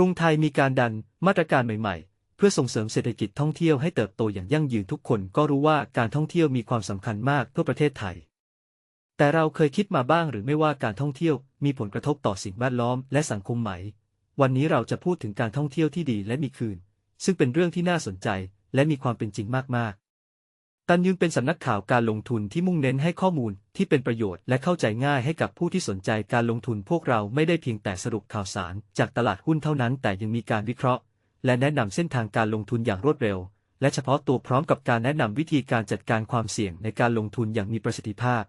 กรุงไทยมีการดันมาตรการใหม่ ๆ เพื่อส่งเสริมเศรษฐกิจท่องเที่ยวให้เติบโตอย่างยั่งยืนทุกคนก็รู้ว่าการท่องเที่ยวมีความสำคัญมากเพื่อประเทศไทย แต่เราเคยคิดมาบ้างหรือไม่ว่าการท่องเที่ยวมีผลกระทบต่อสิ่งแวดล้อมและสังคมไหม วันนี้เราจะพูดถึงการท่องเที่ยวที่ดีและมีคืน ซึ่งเป็นเรื่องที่น่าสนใจและมีความเป็นจริงมากๆ ตันยุนเป็นสำนักข่าวการลงทุนที่มุ่งเน้นให้ข้อมูลที่เป็นประโยชน์และเข้าใจง่ายให้กับผู้ที่สนใจการลงทุนพวกเราไม่ได้เพียงแต่สรุปข่าวสารจากตลาดหุ้นเท่านั้น แต่ยังมีการวิเคราะห์ และแนะนำเส้นทางการลงทุนอย่างรวดเร็ว และเฉพาะตัวพร้อมกับการแนะนำวิธีการจัดการความเสี่ยงในการลงทุนอย่างมีประสิทธิภาพ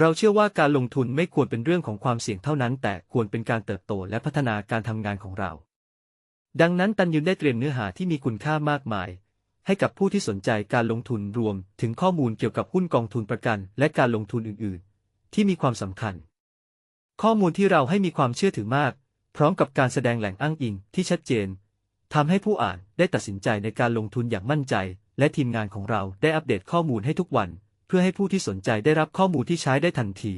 เราเชื่อว่าการลงทุนไม่ควรเป็นเรื่องของความเสี่ยงเท่านั้น แต่ควรเป็นการเติบโตและพัฒนาการทำงานของเรา ดังนั้นตันยุนได้เตรียมเนื้อหาที่มีคุณค่ามากมาย ให้กับผู้ที่สนใจการลงทุนรวมถึงข้อมูลเกี่ยวกับหุ้นกองทุนประกัน และการลงทุนอื่นๆ ที่มีความสำคัญ ข้อมูลที่เราให้มีความเชื่อถือมาก พร้อมกับการแสดงแหล่งอ้างอิงที่ชัดเจนทำให้ผู้อ่านได้ตัดสินใจในการลงทุนอย่างมั่นใจ และทีมงานของเราได้อัปเดตข้อมูลให้ทุกวัน เพื่อให้ผู้ที่สนใจได้รับข้อมูลที่ใช้ได้ทันที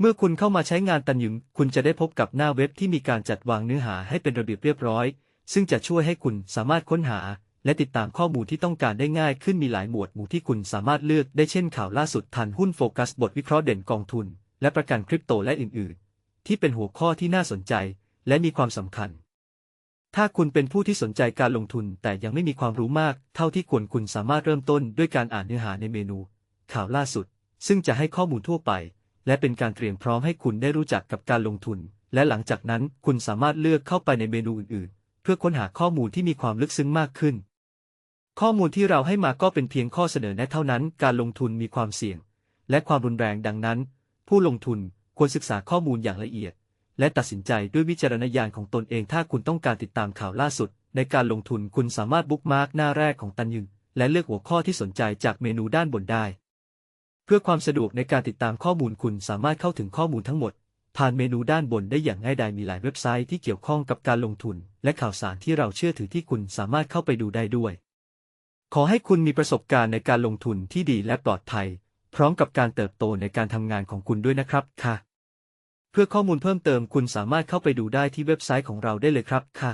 เมื่อคุณเข้ามาใช้งานตันยุงคุณจะได้พบกับหน้าเว็บที่มีการจัดวางเนื้อหาให้เป็นระเบียบเรียบร้อย ซึ่งจะช่วยให้คุณสามารถค้นหา และติดตามข้อมูลที่ต้องการได้ง่ายขึ้นมีหลายหมวดหมู่ที่คุณสามารถเลือกได้เช่นข่าวล่าสุดทันหุ้นโฟกัสบทวิเคราะห์เด่นกองทุน และประกันคริปโตและอื่น ๆ ที่เป็นหัวข้อที่น่าสนใจ และมีความสำคัญ ถ้าคุณเป็นผู้ที่สนใจการลงทุนแต่ยังไม่มีความรู้มาก เท่าที่ควรคุณสามารถเริ่มต้นด้วยการอ่านเนื้อหาในเมนู ข่าวล่าสุด ซึ่งจะให้ข้อมูลทั่วไป และเป็นการเตรียมพร้อมให้คุณได้รู้จักกับการลงทุน และหลังจากนั้นคุณสามารถเลือกเข้าไปในเมนูอื่น ๆ เพื่อค้นหาข้อมูลที่มีความลึกซึ้งมากขึ้น ข้อมูลที่เราให้มาก็เป็นเพียงข้อเสนอแนะเท่านั้น การลงทุนมีความเสี่ยง และความรุนแรงดังนั้น ผู้ลงทุนควรศึกษาข้อมูลอย่างละเอียด และตัดสินใจด้วยวิจารณญาณของตนเอง ถ้าคุณต้องการติดตามข่าวล่าสุด ในการลงทุนคุณสามารถบุ๊กมาร์กหน้าแรกของตันยึงและเลือกหัวข้อที่สนใจจากเมนูด้านบนได้ เพื่อความสะดวกในการติดตามข้อมูลคุณสามารถเข้าถึงข้อมูลทั้งหมด ผ่านเมนูด้านบนได้อย่างง่ายดายมีหลายเว็บไซต์ที่เกี่ยวข้องกับการลงทุน และข่าวสารที่เราเชื่อถือที่คุณสามารถเข้าไปดูได้ด้วย ขอให้คุณมีประสบการณ์ในการลงทุนที่ดีและปลอดภัย พร้อมกับการเติบโตในการทำงานของคุณด้วยนะครับค่ะ เพื่อข้อมูลเพิ่มเติมคุณสามารถเข้าไปดูได้ที่เว็บไซต์ของเราได้เลยครับค่ะ